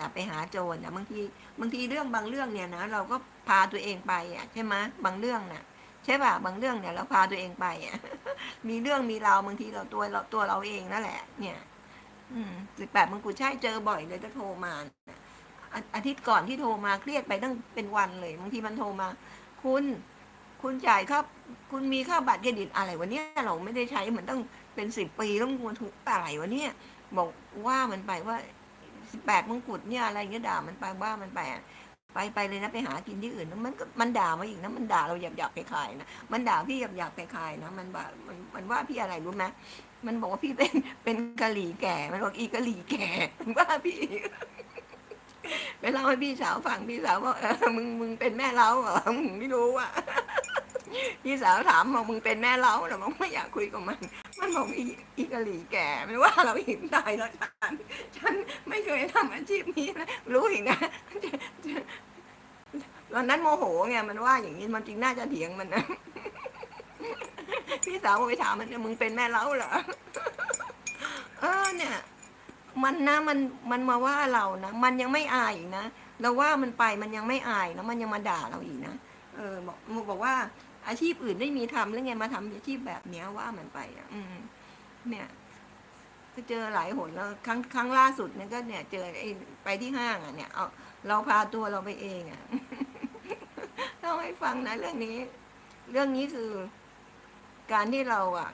นะไปหาโจรนะบางทีบางทีเรื่องบางเรื่องเนี่ยนะเราก็พาตัวเองไปอะใช่ไหมบางเรื่องน่ะใช่ป่ะบางเรื่องเนี่ยเราพาตัวเองไปอะมีเรื่องมีราวบางทีเราตัวเราตัวเราเองนั่นแหละ เนี่ยอืมสิบแปดมังกุฎใช่เจอบ่อยเลยจะโทรมาอาทิตย์ก่อนที่โทรมาเครียดไปตั้งเป็นวันเลยบางทีมันโทรมา คุณคุณจ่ายครับคุณมีค่าบัตรเครดิตอะไรวะเนี่ยเราไม่ได้ใช้เหมือนตั้งเป็นสิบปีแล้วมันถูกอะไรวะเนี่ยบอกว่ามันไปว่า สิบแปดมงกุฎเนี่ยอะไรเงี้ยด่ามันไปว่ามันไปอะไปไปเลยนะไปหากินที่อื่นมันก็มันด่ามาอีกนะมันด่าเราหยาบหยาบๆคลายๆนะมันด่าพี่หยาบหยาบๆคลายๆนะมันบ่ามันมันว่าพี่อะไรรู้ไหมมันบอกว่าพี่เป็นเป็นกะหรี่แก่ มันบอกอีกะหรี่แก่มันว่าพี่ไปเล่าให้พี่สาวฟังพี่สาวบอกเออมึงมึงเป็นแม่เล้าเหรอมึงไม่รู้อะพี่สาวถามบอกมึงเป็นแม่เล้าเหรอมึงไม่อยากคุยกับมัน มันบอกอีอีกะหรี่แก่ไม่ว่าเราหินตายแล้วฉันฉันไม่เคยทำอาชีพนี้นะรู้อีกนะตอนนั้นโมโหไงมันว่าอย่างนี้มันจริงน่าจะเถียงมันนะพี่สาวไปถามมันมึงเป็นแม่เล้าเหรอเออเนี่ย มันนะมันมันมาว่าเรานะมันยังไม่อายอีกนะเราว่ามันไปมันยังไม่อายนะมันยังมาด่าเราอีกนะเออบอกบอกว่า อาชีพอื่นไม่มีทำแล้วไงมาทำอาชีพแบบเนี้ยว่ามันไปอะ อืม เนี่ยก็เจอหลายหนแล้วครั้งครั้งล่าสุดเนี่ยก็เนี่ย เจอไอ้ไปที่ห้างอะเนี่ยเอาเราพาตัวเราไปเองอะเล่าให้ฟังนะเรื่องนี้ เรื่องนี้คือ การที่เราอะ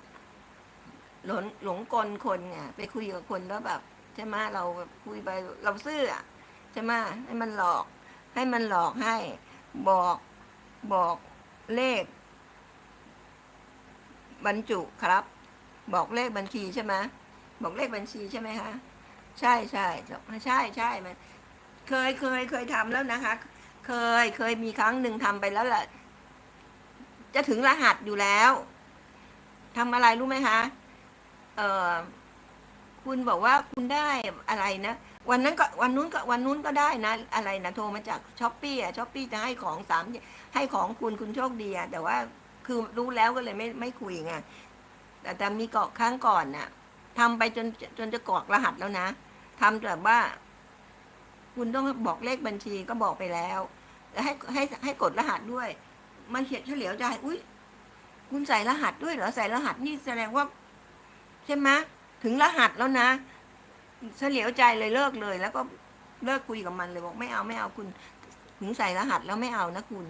หลงหลงกลคนไงไปคุยกับคนแล้วแบบใช่ไหมเราคุยไปเราซื่ออะใช่ไหมให้มันหลอก ให้มันหลอกให้ บอกบอกเลข บรรจุครับ บอกเลขบัญชีใช่ไหมบอกเลขบัญชีใช่ไหมคะใช่ใช่ใช่ใช่มันเคยเคยเคยทำแล้วนะคะ เคยเคยมีครั้งหนึ่งทำไปแล้วแหละจะถึงรหัสอยู่แล้วทำอะไรรู้ไหมคะเออคุณบอกว่าคุณได้อะไรนะวันนั้นก็วันนู้นก็วันนู้นก็ได้นะ อะไรนะโทรมาจากช้อปปี้อะช้อปปี้จะให้ของสามให้ของคุณคุณโชคดีอะแต่ว่า คือรู้แล้วก็เลยไม่ไม่คุยไงแต่แต่มีเกาะครั้งก่อนน่ะทำไปจนจนจะกรอกรหัสแล้วนะทำแบบว่า คุณต้องบอกเลขบัญชีก็บอกไปแล้วแล้วให้ให้ให้กดรหัสด้วย มันเขียนเฉลียวใจอุ้ยคุณใส่รหัสด้วยเหรอใส่รหัสนี่แสดงว่า ใช่ไหมถึงรหัสแล้วนะเฉลียวใจเลยเลิกเลย แล้วก็เลิกคุยกับมันเลยบอกไม่เอาไม่เอาคุณ ถึงใส่รหัสแล้วไม่เอานะคุณ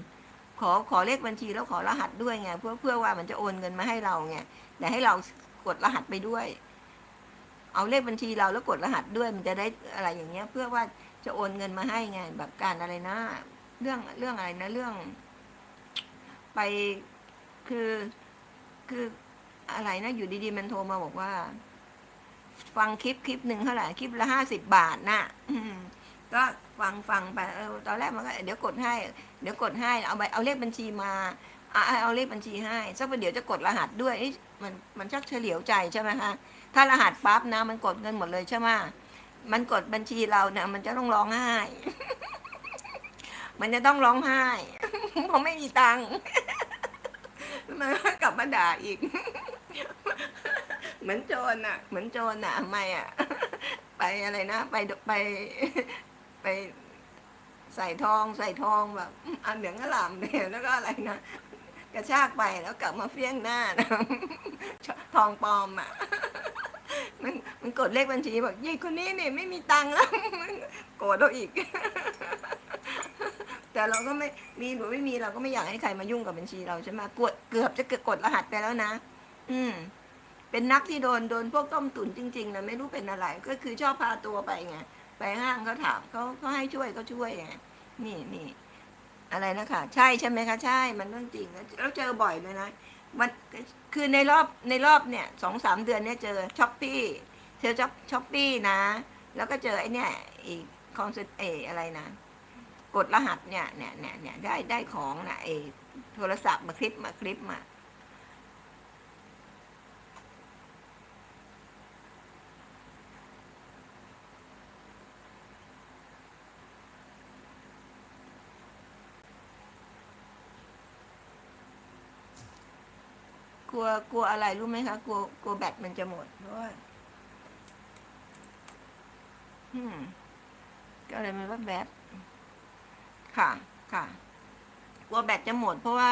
ขอขอเลขบัญชีแล้วขอรหัสด้วยไงเพื่อเพื่อว่ามันจะโอนเงินมาให้เราไงแต่ให้เรากดรหัสไปด้วย เอาเลขบัญชีเราแล้วกดรหัสด้วย มันจะได้อะไรอย่างเงี้ย เพื่อว่าจะโอนเงินมาให้ไงแบบการอะไรนะ เรื่องเรื่องอะไรนะเรื่อง ไปคือคืออะไรนะอยู่ดีๆมันโทรมาบอกว่า ฟังคลิปคลิปหนึ่งเท่าไหร่คลิปละห้าสิบบาทน่ะ ก็ฟังฟังไปเออตอนแรกมันก็เดี๋ยวกดให้ เดี๋ยวกดให้เอาใบเอาเลขบัญชีมาอะเอาเลขบัญชีให้สักประเดี๋ยวจะกดรหัสด้วยมันมันชักเฉลียวใจใช่ไหมคะถ้ารหัสปั๊บนะ มันกดเงินหมดเลยใช่ไหมมันกดบัญชีเราเนี่ยมันจะต้องร้องไห้ มันจะต้องร้องไห้เพราะไม่มีตังค์มันก็กลับมาด่าอีก เหมือนโจรอะ เหมือนโจรอะทำไมอะ ไปอะไรนะ ไปไป ไปใส่ทองใส่ทองแบบอันเหลืองอลามเนี่ยแล้วก็อะไรนะกระชากไปแล้วกลับมาเฟี้ยงหน้านะทองปลอมอะมันมันกดเลขบัญชีบอกยี่คนนี้เนี่ยไม่มีตังค์แล้วโกรธเราอีก แต่เราก็ไม่มีหรือไม่มีเราก็ไม่อยากให้ใครมายุ่งกับบัญชีเราใช่ไหมกดเกือบจะเกดรหัสไปแล้วนะ อืม เป็นนักที่โดนโดนพวกต้มตุ๋นจริงๆนะไม่รู้เป็นอะไร ก็คือชอบพาตัวไปไง ห้างเขาถามเขาเขาให้ช่วยก็ช่วยไงนี่นี่อะไรนะคะใช่ใช่ไหมคะใช่มันเรื่องจริงแล้วเจอบ่อยเลยนะมันคือในรอบในรอบเนี่ยสองสามเดือนเนี่ยเจอช้อปปี้เจอช้อปช้อปปี้นะ แล้วก็เจอไอ้เนี่ยอีกคอนเสิร์ตเออะไรนะกดรหัสเนี่ยเนี่ยเนี่ยเนี่ยได้ได้ของนะไอโทรศัพท์มาคลิปมาคลิปมา ลัวกลัวอะไรรู้ไหมคะกลัวกลัวแบตมันจะหมดเพราะว่าอืมก็เลยมันว่าแบตค่ะค่ะกลัวแบตจะหมดเพราะว่า